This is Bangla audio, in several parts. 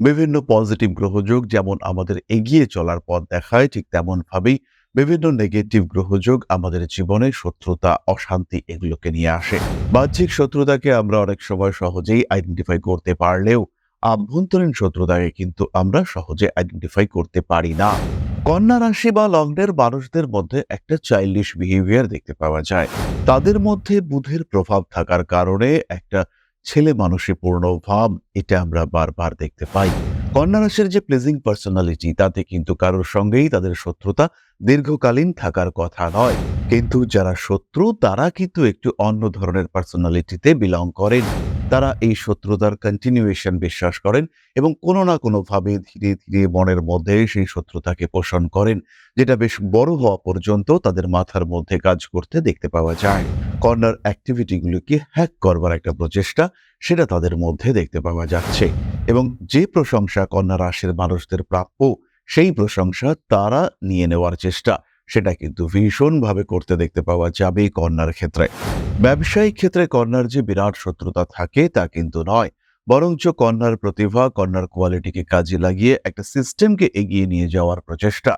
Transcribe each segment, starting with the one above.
বিভিন্ন পজিটিভ গ্রহযোগ যেমন আমাদের এগিয়ে চলার পথ দেখায়, ঠিক তেমনভাবেই বিভিন্ন নেগেটিভ গ্রহযোগ আমাদের জীবনে শত্রুতা, অশান্তি এগুলোকে নিয়ে আসে। বাহ্যিক শত্রুতাকে আমরা অনেক সময় সহজেই আইডেন্টিফাই করতে পারলেও আভ্যন্তরীণ শত্রুতাকে কিন্তু আমরা সহজে আইডেন্টিফাই করতে পারি না। কন্যা রাশি বা লগ্নের মানুষদের মধ্যে একটা চাইল্ডিশ বিহেভিয়ার দেখতে পাওয়া যায়। তাদের মধ্যে বুধের প্রভাব থাকার কারণে একটা ছেলে মানুষে পূর্ণ ভাব, এটা আমরা বারবার দেখতে পাই। কন্যা রাশির যে প্লেজিং পার্সোনালিটি তাতে কিন্তু কারোর সঙ্গেই তাদের শত্রুতা দীর্ঘকালীন থাকার কথা নয়। কিন্তু যারা শত্রু, তারা কিন্তু একটু অন্য ধরনের পার্সোনালিটিতে বিলং করেন। তারা এই শত্রুতার কন্টিনিউয়েশন বিশ্বাস করেন এবং কোনো না কোনোভাবে ধীরে ধীরে মনের মধ্যে সেই শত্রুতাকে পোষণ করেন, যেটা বেশ বড় হওয়া পর্যন্ত তাদের মাথার মধ্যে কাজ করতে দেখতে পাওয়া যায়। কর্নার অ্যাক্টিভিটিগুলোকে হ্যাক করবার একটা প্রচেষ্টা সেটা তাদের মধ্যে দেখতে পাওয়া যাচ্ছে এবং যে প্রশংসা কন্যা রাশির মানুষদের প্রাপ্য, সেই প্রশংসা তারা নিয়ে নেওয়ার চেষ্টা। সেটা কিন্তু ভীষণভাবে করতে দেখতে পাওয়া যাবে কন্যার ক্ষেত্রে। ব্যবসায়িক ক্ষেত্রে কন্যার যে বিরাট শত্রুতা থাকে তা কিন্তু নয়, বরঞ্চ কন্যার প্রতিভা কন্যার কোয়ালিটিকে কাজে লাগিয়ে একটা সিস্টেমকে এগিয়ে নিয়ে যাওয়ার প্রচেষ্টা,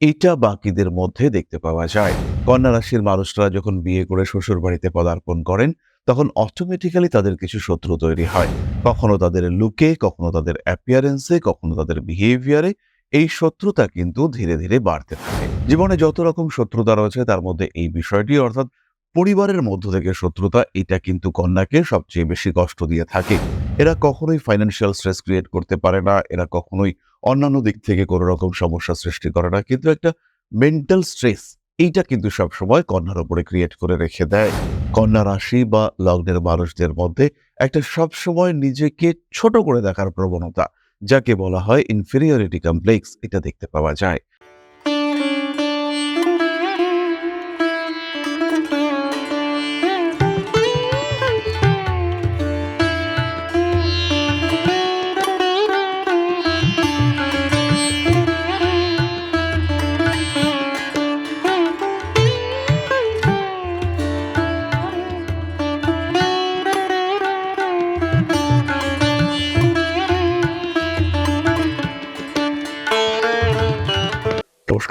এটা বাকিদের মধ্যে দেখতে পাওয়া যায়। কন্যা রাশির মানুষরা যখন বিয়ে করে শ্বশুর বাড়িতে পদার্পণ করেন, তখন অটোমেটিক্যালি তাদের কিছু শত্রু তৈরি হয়। কখনো তাদের লুকে, কখনো তাদের অ্যাপিয়ারেন্সে কখনো তাদের বিহেভিয়ারে এই শত্রুতা কিন্তু ধীরে ধীরে বাড়তে থাকে। জীবনে যত রকম শত্রুতা রয়েছে, তার মধ্যে এই বিষয়টি, অর্থাৎ পরিবারের মধ্য থেকে শত্রুতা, এটা কিন্তু কন্যাকে সবচেয়ে বেশি কষ্ট দিয়ে থাকে। এরা কখনোই ফাইন্যান্সিয়াল স্ট্রেস ক্রিয়েট করতে পারে না, এরা কখনোই অন্যান্য দিক থেকে কোনো রকম সমস্যা সৃষ্টি করে না, কিন্তু একটা মেন্টাল স্ট্রেস এইটা কিন্তু সবসময় কন্যার উপরে ক্রিয়েট করে রেখে দেয়। কন্যা রাশি বা লগ্নের মানুষদের মধ্যে একটা সবসময় নিজেকে ছোট করে দেখার প্রবণতা যাকে বলা হয় ইনফেরিয়রিটি কমপ্লেক্স এটা দেখতে পাওয়া যায়।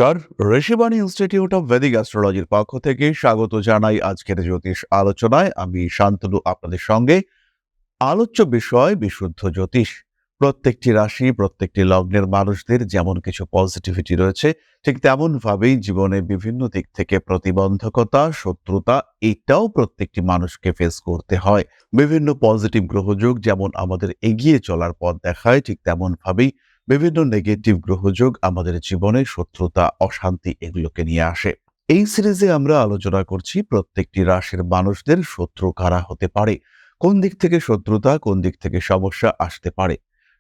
নমস্কার। ঋষিবাণী ইনস্টিটিউট অফ ভেদিক অ্যাস্ট্রোলজির পক্ষ থেকে স্বাগত জানাই আজকের জ্যোতিষ আলোচনায়। আমি শান্তনু, আপনাদের সঙ্গে। আলোচ্য বিষয়, বিশুদ্ধ জ্যোতিষ। প্রত্যেকটি রাশি, প্রত্যেকটি লগ্নের মানুষদের যেমন কিছু পজিটিভিটি রয়েছে, ঠিক তেমনভাবেই জীবনে বিভিন্ন দিক থেকে প্রতিবন্ধকতা, শত্রুতা, এটাও প্রত্যেকটি মানুষকে ফেস করতে হয়। বিভিন্ন পজিটিভ গ্রহযোগ যেমন আমাদের এগিয়ে চলার পথ দেখায়, ঠিক তেমন ভাবেই বিভিন্ন নেগেটিভ গ্রহযোগ আমাদের জীবনে শত্রুতা, অশান্তি এগুলোকে নিয়ে আসে। এই সিরিজে আমরা আলোচনা করছি প্রত্যেকটি রাশির মানুষদের শত্রু কারা হতে পারে, কোন দিক থেকে শত্রুতা, কোন দিক থেকে সমস্যা আসতে পারে।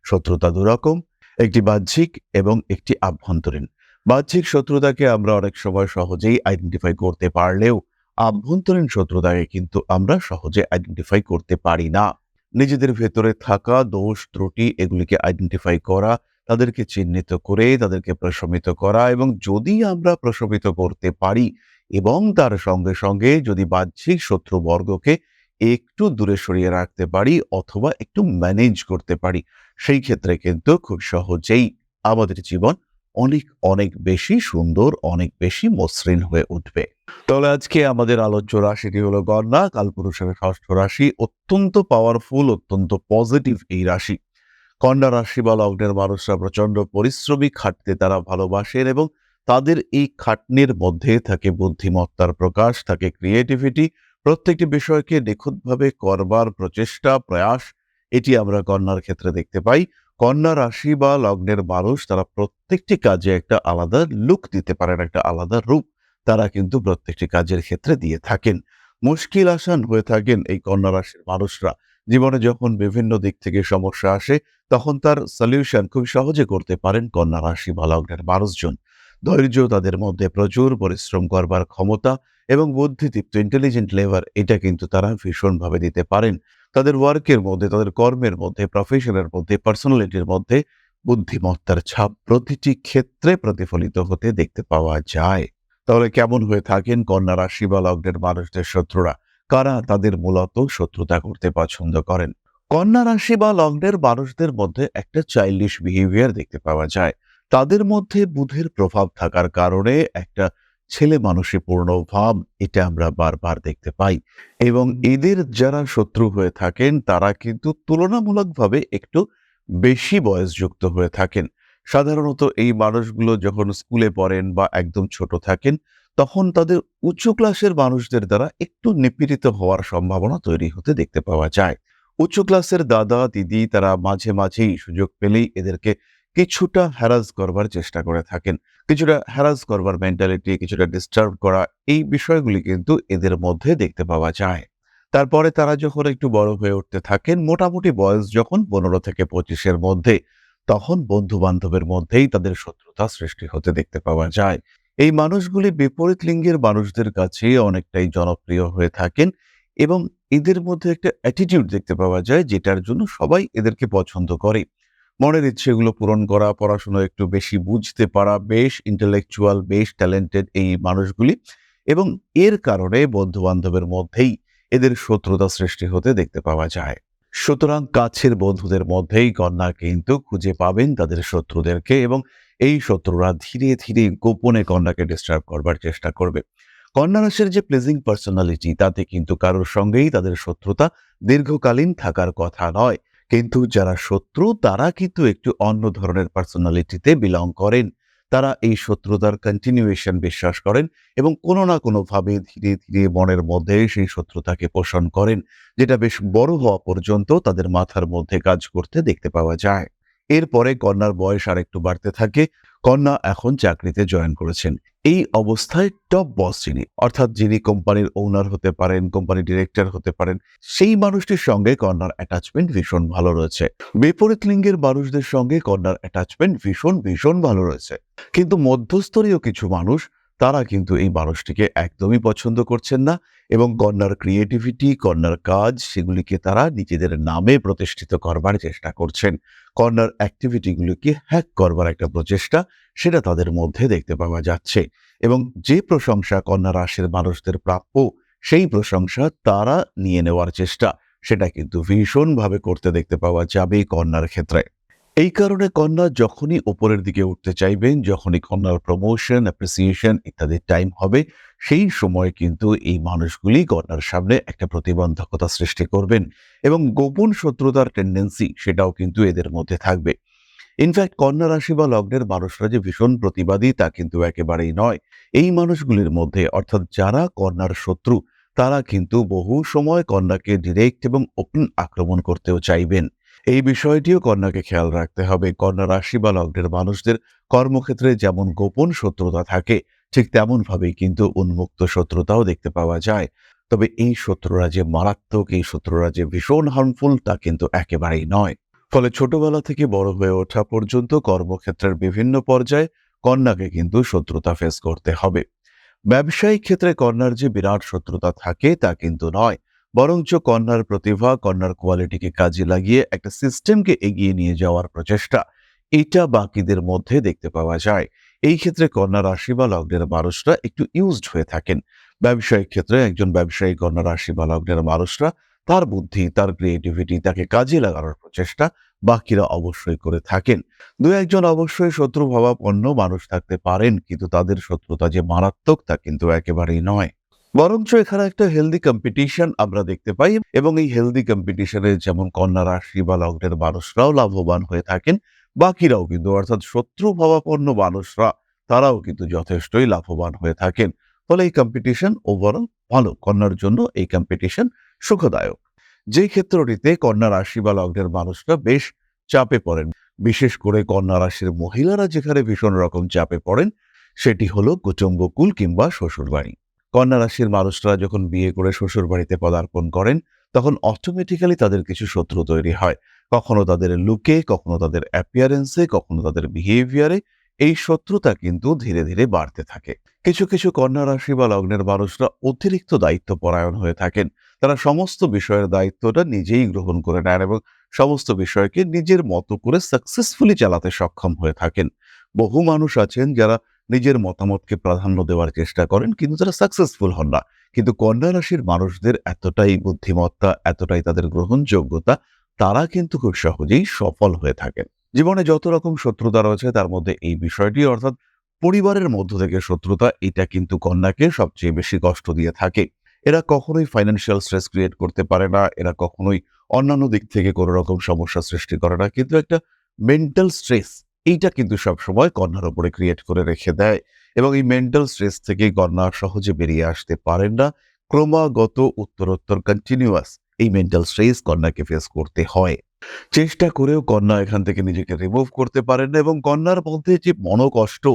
শত্রুতা দুরকম, একটি বাহ্যিক এবং একটি আভ্যন্তরীণ। বাহ্যিক শত্রুতাকে আমরা অনেক সময় সহজেই আইডেন্টিফাই করতে পারলেও, আভ্যন্তরীণ শত্রুতাকে কিন্তু আমরা সহজে আইডেন্টিফাই করতে পারি না। নিজেদের ভেতরে থাকা, দোষ, ত্রুটি এগুলিকে আইডেন্টিফাই করা তাদেরকে চিহ্নিত করে, তাদেরকে প্রশমিত করা এবং যদি আমরা প্রশমিত করতে পারি এবং তার সঙ্গে সঙ্গে যদি বাহ্যিক শত্রুবর্গকে একটু দূরে সরিয়ে রাখতে পারি অথবা একটু ম্যানেজ করতে পারি, সেই ক্ষেত্রে কিন্তু খুব সহজেই আমাদের জীবন অনেক অনেক বেশি সুন্দর, অনেক বেশি মসৃণ হয়ে উঠবে। তাহলে আজকে আমাদের আলোচ্য রাশিটি হলো কন্যা কালপুরুষের ষষ্ঠ রাশি, অত্যন্ত পাওয়ারফুল অত্যন্ত পজিটিভ এই রাশি। কন্যা রাশি বা লগ্নের মানুষরা প্রচণ্ড পরিশ্রমী খাটতে তারা ভালোবাসেন এবং তাদের এই খাটনির মধ্যে থাকে বুদ্ধিমত্তার প্রকাশ, থাকে ক্রিয়েটিভিটি প্রত্যেকটি বিষয়কে নিখুঁতভাবে করবার প্রচেষ্টা, প্রয়াস, এটি আমরা কন্যার ক্ষেত্রে দেখতে পাই। কন্যা রাশি বা লগ্নের মানুষ তারা প্রত্যেকটি কাজে একটা আলাদা লুক দিতে পারেন, একটা আলাদা রূপ তারা কিন্তু প্রত্যেকটি কাজের ক্ষেত্রে দিয়ে থাকেন। মুশকিল আসান হয়ে থাকেন এই কন্যা রাশির মানুষরা। জীবনে যখন বিভিন্ন দিক থেকে সমস্যা আসে, তখন তার সলিউশন খুব সহজে করতে পারেন কন্যা রাশি বা লগ্নের মানুষজন। ধৈর্য তাদের মধ্যে প্রচুর পরিশ্রম করবার ক্ষমতা এবং বুদ্ধিদীপ্ত ইন্টেলিজেন্ট লেভার এটা কিন্তু তারা ভীষণভাবে দিতে পারেন। তাদের ওয়ার্কের মধ্যে, তাদের কর্মের মধ্যে প্রফেশনের মধ্যে পার্সোনালিটির মধ্যে বুদ্ধিমত্তার ছাপ প্রতিটি ক্ষেত্রে প্রতিফলিত হতে দেখতে পাওয়া যায়। তাহলে কেমন হয়ে থাকেন কন্যা রাশি বা লগ্নের মানুষদের শত্রুরা? কারা তাদের মূলত শত্রুতা করতে পছন্দ করেন? কন্যা রাশি বা লগ্নের মানুষদের মধ্যে একটা চাইল্ডিশ বিহেভিয়ার দেখতে পাওয়া যায়। তাদের মধ্যে বুধের প্রভাব থাকার কারণে একটা ছেলে মানুষে পূর্ণ ভাব এটা আমরা বারবার দেখতে পাই। এবং এদের যারা শত্রু হয়ে থাকেন তারা কিন্তু তুলনামূলকভাবে একটু বেশি বয়সযুক্ত হয়ে থাকেন। সাধারণত এই মানুষগুলো যখন স্কুলে পড়েন বা একদম ছোট থাকেন তখন তাদের উচ্চ ক্লাসের মানুষদের দ্বারা একটু নিপীড়িত হওয়ার সম্ভাবনা তৈরি হতে দেখতে পাওয়া যায়। উচ্চ ক্লাসের দাদা, দিদি তারা মাঝে মাঝেই সুযোগ পেলেই এদেরকে কিছুটা হ্যারাস করবার চেষ্টা করে থাকেন। কিছুটা হ্যারাস করবার মেন্টালিটি কিছুটা ডিস্টার্ব করা এই বিষয়গুলি কিন্তু এদের মধ্যে দেখতে পাওয়া যায়। তারপরে তারা যখন একটু বড় হয়ে উঠতে থাকেন, মোটামুটি বয়স যখন পনেরো থেকে পঁচিশের মধ্যে, তখন বন্ধু বান্ধবের মধ্যেই তাদের শত্রুতা সৃষ্টি হতে দেখতে পাওয়া যায়। এই মানুষগুলি বিপরীত লিঙ্গের মানুষদের কাছে অনেকটাই জনপ্রিয় হয়ে থাকেন এবং এদের মধ্যে একটা অ্যাটিটিউড দেখতে পাওয়া যায় যেটার জন্য সবাই এদেরকে পছন্দ করে। মনের ইচ্ছেগুলো পূরণ করা, পড়াশোনা একটু বেশি বুঝতে পারা, বেশ ইন্টেলেকচুয়াল বেশ ট্যালেন্টেড এই মানুষগুলি এবং এর কারণে বন্ধু বান্ধবের মধ্যেই এদের শত্রুতা সৃষ্টি হতে দেখতে পাওয়া যায়। সুতরাং কাছের বন্ধুদের মধ্যেই কন্যা কিন্তু খুঁজে পাবেন তাদের শত্রুদেরকে এবং এই শত্রুরা ধীরে ধীরে গোপনে কন্যাকে ডিস্টার্ব করবার চেষ্টা করবে। কন্যা রাশির যে প্লেজিং পার্সোনালিটি তাতে কিন্তু কারোর সঙ্গেই তাদের শত্রুতা দীর্ঘকালীন থাকার কথা নয়। কিন্তু যারা শত্রু, তারা কিন্তু একটু অন্য ধরনের পার্সোনালিটিতে বিলং করেন। তারা এই শত্রুতার কন্টিনিউয়েশন বিশ্বাস করেন এবং কোনো না কোনোভাবে ধীরে ধীরে মনের মধ্যে সেই শত্রুতাকে পোষণ করেন, যেটা বেশ বড় হওয়া পর্যন্ত তাদের মাথার মধ্যে কাজ করতে দেখতে পাওয়া যায়। এরপরে কন্যার বয়স আর একটু বাড়তে থাকে, কন্যা এখন চাকরিতে জয়েন করেছেন। এই অবস্থায় টপ বস যিনি, অর্থাৎ যিনি কোম্পানির ওনার হতে পারেন, কোম্পানি ডিরেক্টর হতে পারেন, সেই মানুষটির সঙ্গে কন্যার অ্যাটাচমেন্ট ভীষণ ভালো রয়েছে। বিপরীত লিঙ্গের মানুষদের সঙ্গে কন্যার অ্যাটাচমেন্ট ভীষণ ভীষণ ভালো রয়েছে। কিন্তু মধ্যস্তরীয় কিছু মানুষ তারা কিন্তু এই মানুষটিকে একদমই পছন্দ করছেন না এবং কন্যার ক্রিয়েটিভিটি কন্যার কাজ সেগুলিকে তারা নিজেদের নামে প্রতিষ্ঠিত করবার চেষ্টা করছেন। কন্যার অ্যাক্টিভিটিগুলিকে হ্যাক করবার একটা প্রচেষ্টা সেটা তাদের মধ্যে দেখতে পাওয়া যাচ্ছে এবং যে প্রশংসা কন্যা রাশির মানুষদের প্রাপ্য সেই প্রশংসা তারা নিয়ে নেওয়ার চেষ্টা সেটা কিন্তু ভীষণভাবে করতে দেখতে পাওয়া যাবে কন্যার ক্ষেত্রে। এই কারণে কন্যা যখনই ওপরের দিকে উঠতে চাইবেন, যখনই কন্যার প্রমোশন অ্যাপ্রিসিয়েশন ইত্যাদির টাইম হবে, সেই সময় কিন্তু এই মানুষগুলি কন্যার সামনে একটা প্রতিবন্ধকতা সৃষ্টি করবেন এবং গোপন শত্রুতার টেন্ডেন্সি সেটাও কিন্তু এদের মধ্যে থাকবে। ইনফ্যাক্ট কন্যা রাশি বা লগ্নের মানুষরা যে ভীষণ প্রতিবাদী তা কিন্তু একেবারেই নয়। এই মানুষগুলির মধ্যে, অর্থাৎ যারা কন্যার শত্রু, তারা কিন্তু বহু সময় কন্যাকে ডিরেক্ট এবং ওপেন আক্রমণ করতেও চাইবেন। এই বিষয়টিও কন্যাকে খেয়াল রাখতে হবে। কন্যা রাশি বা লগ্নের মানুষদের কর্মক্ষেত্রে যেমন গোপন শত্রুতা থাকে, ঠিক তেমন ভাবেই কিন্তু উন্মুক্ত শত্রুতাও দেখতে পাওয়া যায়। তবে এই শত্রুরা যে মারাত্মক, এই শত্রুরা যে ভীষণ হার্মফুল তা কিন্তু একেবারেই নয়। ফলে ছোটবেলা থেকে বড় হয়ে ওঠা পর্যন্ত কর্মক্ষেত্রের বিভিন্ন পর্যায়ে কন্যাকে কিন্তু শত্রুতা ফেস করতে হবে। ব্যবসায়িক ক্ষেত্রে কন্যার যে বিরাট শত্রুতা থাকে তা কিন্তু নয়। বরঞ্চ কন্যার প্রতিভা, কন্যার কোয়ালিটিকে কাজে লাগিয়ে একটা সিস্টেমকে এগিয়ে নিয়ে যাওয়ার প্রচেষ্টা এটা বাকিদের মধ্যে দেখতে পাওয়া যায়। এই ক্ষেত্রে কন্যা রাশি বা লগ্নের মানুষরা একটু ইউজড হয়ে থাকেন। ব্যবসায়িক ক্ষেত্রে একজন ব্যবসায়ী কন্যা রাশি বা লগ্নের মানুষরা তার বুদ্ধি, তার ক্রিয়েটিভিটি তাকে কাজে লাগানোর প্রচেষ্টা বাকিরা অবশ্যই করে থাকেন। দু একজন অবশ্যই শত্রু ভাবাপন্ন মানুষ থাকতে পারেন, কিন্তু তাদের শত্রুতা যে মারাত্মক তা কিন্তু একেবারেই নয়। বরঞ্চ এখানে একটা হেলদি কম্পিটিশন আমরা দেখতে পাই এবং এই হেলদি কম্পিটিশনে যেমন কন্যা রাশি বা লগ্নের মানুষরাও লাভবান হয়ে থাকেন, বাকিরাও কিন্তু অর্থাৎ শত্রু ভাবাপন্ন মানুষরা, তারাও কিন্তু যথেষ্টই লাভবান হয়ে থাকেন। ফলে এই কম্পিটিশন ওভারঅল ভালো, কন্যার জন্য এই কম্পিটিশন সুখদায়ক। যে ক্ষেত্রটিতে কন্যা রাশি বা লগ্নের মানুষরা বেশ চাপে পড়েন, বিশেষ করে কন্যা রাশির মহিলারা যেখানে ভীষণ রকম চাপে পড়েন, সেটি হলো কুটুম্বকুল কিংবা শ্বশুরবাড়ি। কন্যা রাশির মানুষরা যখন বিয়ে করে শ্বশুর বাড়িতে পদার্পণ করেন, তখন অটোমেটিক্যালি তাদের কিছু শত্রু তৈরি হয়। কখনো তাদের লুকে, কখনো তাদের অ্যাপিয়ারেন্সে কখনো তাদের বিহেভিয়ারে এই শত্রুতা কিন্তু ধীরে ধীরে বাড়তে থাকে। কিছু কিছু কন্যা রাশি বা লগ্নের মানুষরা অতিরিক্ত দায়িত্ব পরায়ণ হয়ে থাকেন। তারা সমস্ত বিষয়ের দায়িত্বটা নিজেই গ্রহণ করে নেন এবং সমস্ত বিষয়কে নিজের মতো করে সাকসেসফুলি চালাতে সক্ষম হয়ে থাকেন। বহু মানুষ আছেন যারা নিজের মতামতকে প্রাধান্য দেওয়ার চেষ্টা করেন, কিন্তু তারা সাকসেসফুল হন না। কিন্তু কন্যা রাশির মানুষদের এতটাই বুদ্ধিমত্তা, এতটাই তাদের গ্রহণযোগ্যতা, তারা কিন্তু খুব সহজেই সফল হয়ে থাকেন। জীবনে যত রকম শত্রুতা রয়েছে, তার মধ্যে এই বিষয়টি, অর্থাৎ পরিবারের মধ্য থেকে শত্রুতা, এটা কিন্তু কন্যাকে সবচেয়ে বেশি কষ্ট দিয়ে থাকে। এরা কখনোই ফাইন্যান্সিয়াল স্ট্রেস ক্রিয়েট করতে পারে না, এরা কখনোই অন্যান্য দিক থেকে কোনো রকম সমস্যা সৃষ্টি করে না, কিন্তু একটা মেন্টাল স্ট্রেস এইটা কিন্তু সবসময় কন্যার উপরে ক্রিয়েট করে রেখে দেয় এবং এই মেন্টাল স্ট্রেস থেকে কন্যা সহজে বেরিয়ে আসতে পারেন না। ক্রমাগত উত্তরোত্তর কন্টিনিউয়াস এই মেন্টাল স্ট্রেস কন্যাকে ফেস করতে হয়। চেষ্টা করেও কন্যা এখান থেকে নিজেকে রিমুভ করতে পারেন না এবং কন্যার মধ্যে যে মনোকষ্ট,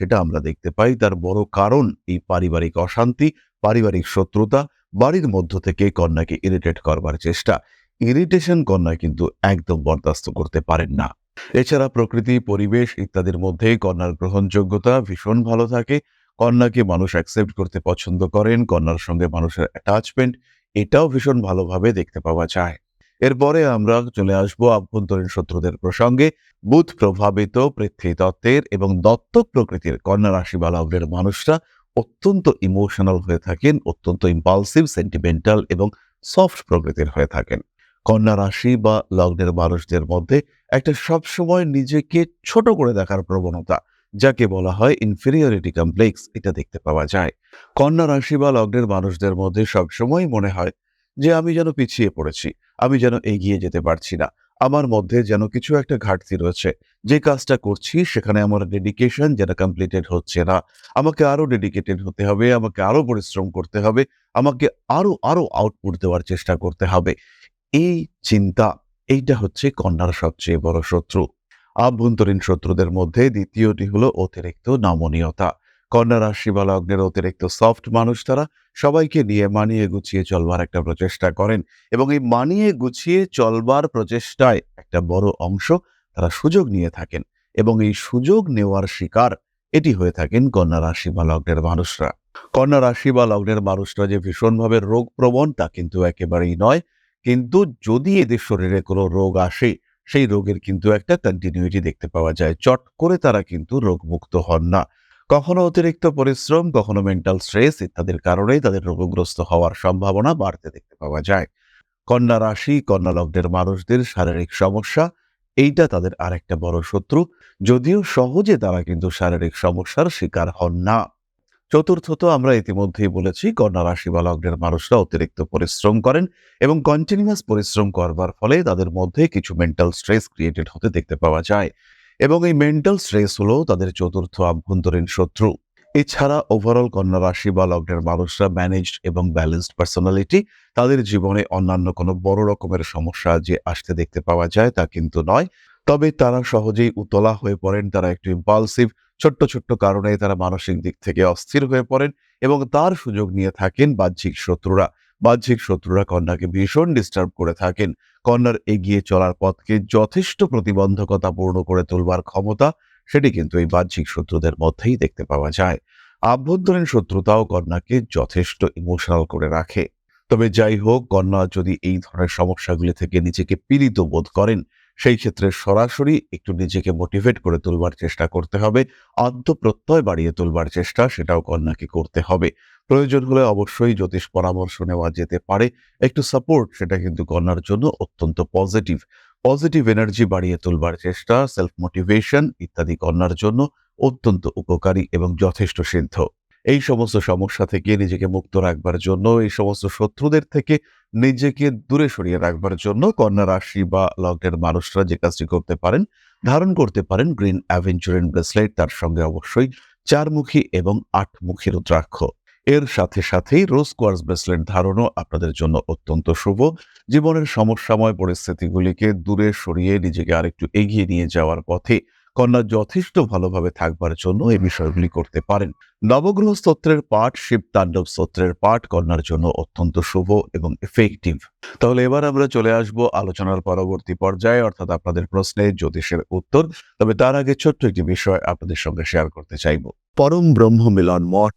সেটা আমরা দেখতে পাই। তার বড় কারণ এই পারিবারিক অশান্তি, পারিবারিক শত্রুতা, বাড়ির মধ্য থেকে কন্যাকে ইরিটেট করবার চেষ্টা। ইরিটেশন কন্যা কিন্তু একদম বরদাস্ত করতে পারেন না। এছাড়া প্রকৃতি, পরিবেশ ইত্যাদির মধ্যে কন্যার গ্রহণযোগ্যতা ভীষণ ভালো থাকে। কন্যাকে মানুষ অ্যাকসেপ্ট করতে পছন্দ করেন, কন্যার সঙ্গে মানুষের অ্যাটাচমেন্ট এটাও ভীষণ ভালোভাবে দেখতে পাওয়া যায়। এরপরে আমরা চলে আসব আভ্যন্তরীণ শত্রুদের প্রসঙ্গে। বুধ প্রভাবিত পৃথ্বীতত্ত্বের এবং দত্তক প্রকৃতির কন্যা রাশি বা লগ্নের মানুষরা অত্যন্ত ইমোশনাল হয়ে থাকেন, অত্যন্ত ইম্পালসিভ সেন্টিমেন্টাল এবং সফট প্রকৃতির হয়ে থাকেন। কন্যা রাশি বা লগ্নের মানুষদের মধ্যে একটা সবসময় নিজেকে ছোট করে দেখার প্রবণতা, যাকে বলা হয় ইনফেরিয়রিটি কমপ্লেক্স এটা দেখতে পাওয়া যায়। কন্যা রাশি বা লগ্নের মানুষদের মধ্যে সবসময় মনে হয় যে আমি যেন পিছিয়ে পড়েছি, আমি যেন এগিয়ে যেতে পারছি না, আমার মধ্যে যেন কিছু একটা ঘাটতি রয়েছে, যে কাজটা করছি সেখানে আমার ডেডিকেশন যেন কমপ্লিটেড হচ্ছে না, আমাকে আরও ডেডিকেটেড হতে হবে, আমাকে আরও পরিশ্রম করতে হবে, আমাকে আরও আরও আউটপুট দেওয়ার চেষ্টা করতে হবে। এই চিন্তা, এইটা হচ্ছে কন্যার সবচেয়ে বড় শত্রু। আভ্যন্তরীণ শত্রুদের মধ্যে দ্বিতীয়টি হলো অতিরিক্ত নমনীয়তা। কন্যা রাশি বা লগ্নের অতিরিক্ত সফট মানুষ তারা সবাইকে নিয়ে মানিয়ে গুছিয়ে চলবার একটা প্রচেষ্টা করেন এবং এই মানিয়ে গুছিয়ে চলবার প্রচেষ্টায় একটা বড় অংশ তারা সুযোগ নিয়ে থাকেন এবং এই সুযোগ নেওয়ার শিকার এটি হয়ে থাকেন কন্যা রাশি বা লগ্নের মানুষরা। কন্যা রাশি বা লগ্নের মানুষরা যে ভীষণভাবে রোগ প্রবণ তা কিন্তু একেবারেই নয়। কিন্তু যদি এদের শরীরে কোনো রোগ আসে, সেই রোগের কিন্তু একটা কন্টিনিউটি দেখতে পাওয়া যায়। চট করে তারা কিন্তু রোগমুক্ত হন না। কখনো অতিরিক্ত পরিশ্রম, কখনো মেন্টাল স্ট্রেস ইত্যাদির কারণে তাদের রোগগ্রস্ত হওয়ার সম্ভাবনা বাড়তে দেখতে পাওয়া যায়। কন্যা রাশি, কন্যা লগ্নের মানুষদের শারীরিক সমস্যা, এইটা তাদের আরেকটা বড় শত্রু। যদিও সহজে তারা কিন্তু শারীরিক সমস্যার শিকার হন না। চতুর্থত আমরা ইতিমধ্যেই বলেছি, কন্যা রাশি বা লগ্নের মানুষরা অতিরিক্ত পরিশ্রম করেন এবং কন্টিনিউয়াস পরিশ্রম করবার ফলে তাদের মধ্যে কিছু মেন্টাল স্ট্রেস ক্রিয়েটেড হতে দেখতে পাওয়া যায় এবং এই মেন্টাল স্ট্রেস হলো তাদের চতুর্থ আভ্যন্তরীণ শত্রু। এছাড়া ওভারঅল কন্যা রাশি বা লগ্নের মানুষরা ম্যানেজড এবং ব্যালেন্সড পার্সোনালিটি তাদের জীবনে অন্যান্য কোনো বড় রকমের সমস্যা যে আসতে দেখতে পাওয়া যায় তা কিন্তু নয়। তবে তারা সহজেই উতলা হয়ে পড়েন, তারা একটু ইম্পালসিভ ছোট্ট ছোট্ট কারণে তারা মানসিক দিক থেকে অস্থির হয়ে পড়েন এবং তার সুযোগ নিয়ে থাকেন বাহ্যিক শত্রুরা। বাহ্যিক শত্রুরা কন্যাকে ভীষণ ডিস্টার্ব করে থাকেন। কন্যার এগিয়ে চলার পথকে যথেষ্ট প্রতিবন্ধকতা পূর্ণ করে তুলবার ক্ষমতা সেটি কিন্তু এই বাহ্যিক শত্রুদের মধ্যেই দেখতে পাওয়া যায়। আভ্যন্তরীণ শত্রুতাও কন্যাকে যথেষ্ট ইমোশনাল করে রাখে। তবে যাই হোক, কন্যা যদি এই ধরনের সমস্যাগুলি থেকে নিজেকে পীড়িত বোধ করেন সেই ক্ষেত্রে সরাসরি একটু নিজেকে মোটিভেট করে তুলবার চেষ্টা করতে হবে। আত্মপ্রত্যয় বাড়িয়ে তুলবার চেষ্টা, সেটাও কন্যাকে করতে হবে। প্রয়োজন হলে অবশ্যই জ্যোতিষ পরামর্শ নেওয়া যেতে পারে। একটু সাপোর্ট সেটা কিন্তু কন্যার জন্য অত্যন্ত পজিটিভ পজিটিভ এনার্জি বাড়িয়ে তুলবার চেষ্টা সেলফ মোটিভেশন ইত্যাদি কন্যার জন্য অত্যন্ত উপকারী এবং যথেষ্ট সিদ্ধ। এই সমস্ত সমস্যা থেকে নিজেকে মুক্ত রাখবার জন্য, এই সমস্ত শত্রুদের থেকে নিজেকে দূরে সরিয়ে রাখবার জন্য কন্যা রাশি বা লগ্নের মানুষরা যে কাজটি করতে পারেন, ধারণ করতে পারেন গ্রিন অ্যাভেঞ্চুরিন ব্রেসলেট, তার সঙ্গে অবশ্যই চারমুখী এবং আটমুখী রুদ্রাক্ষ। এর সাথে সাথেই রোজ কোয়ার্স ব্রেসলেট ধারণও আপনাদের জন্য অত্যন্ত শুভ। জীবনের সমস্যাময় পরিস্থিতিগুলিকে দূরে সরিয়ে নিজেকে আরেকটু এগিয়ে নিয়ে যাওয়ার পথে কন্যা যথেষ্ট ভালোভাবে থাকবার জন্য এই বিষয়গুলি করতে পারেন। নবগ্রহ স্তোত্রের পাঠ শিব তাণ্ডব স্তোত্রের পাঠ কন্যার জন্য অত্যন্ত শুভ এবং এফেক্টিভ তাহলে এবার আমরা চলে আসব আলোচনার পরবর্তী পর্যায়ে, অর্থাৎ আপনাদের প্রশ্নে জ্যোতিষের উত্তর। তবে তার আগে ছোট্ট একটি বিষয় আপনাদের সঙ্গে শেয়ার করতে চাইব। পরম ব্রহ্ম মিলন মঠ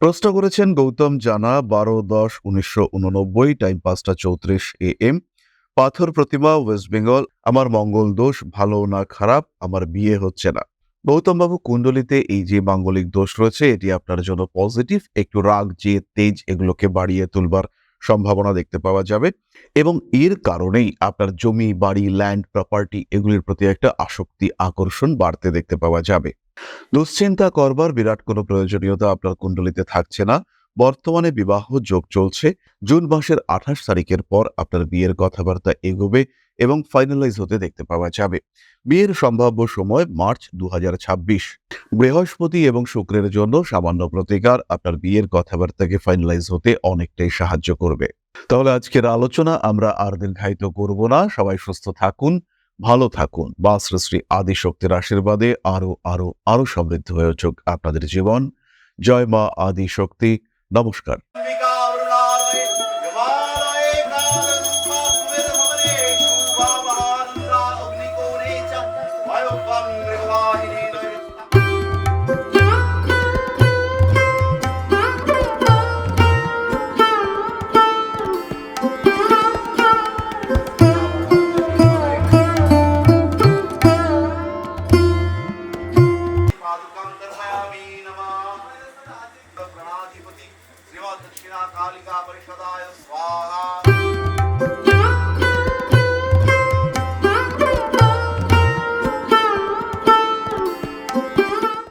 প্রশ্ন করেছেন গৌতম জানা, বারো দশ উনিশশো উননব্বই, টাইম পাঁচটা চৌত্রিশ এ এম। পাথর প্রতিমা, ওয়েস্ট বেঙ্গল, আমার মঙ্গল দোষ, ভালো না খারাপ, আমার বিয়ে হচ্ছে না। গৌতম বাবু কুণ্ডলিতে এই যে মাঙ্গলিক দোষ রয়েছে, এটি আপনার জন্য পজিটিভ। একটু রাগ যে তেজ এগুলোকে বাড়িয়ে তুলবার সম্ভাবনা দেখতে পাওয়া যাবে। এবং এর কারণেই আপনার জমি, বাড়ি ল্যান্ড প্রপার্টি এগুলির প্রতি একটা আসক্তি, আকর্ষণ বাড়তে দেখতে পাওয়া যাবে। দুশ্চিন্তা করবার বিরাট কোনো প্রয়োজনীয়তা আপনার কুণ্ডলিতে থাকছে না। বর্তমানে বিবাহ যোগ চলছে। জুন মাসের আঠাশ তারিখের পর আপনার বিয়ের কথাবার্তা এগোবে এবং ফাইনালাইজ হতে দেখতে পাওয়া যাবে। বিয়ের সম্ভাব্য সময় মার্চ দু হাজার ছাব্বিশ। বৃহস্পতি এবং শুক্রের জন্য সামান্য প্রতিকার আপনার বিয়ের কথাবার্তাকে ফাইনালাইজ হতে অনেকটাই সাহায্য করবে। তাহলে আজকের আলোচনা আমরা আর দীর্ঘায়িত করব না। সবাই সুস্থ থাকুন। ভালো থাকুন। বা শ্রী আদি শক্তির আশীর্বাদে আরও আরও আরও সমৃদ্ধ হয়ে উঠুক আপনাদের জীবন। জয় মা আদি শক্তি নমস্কার।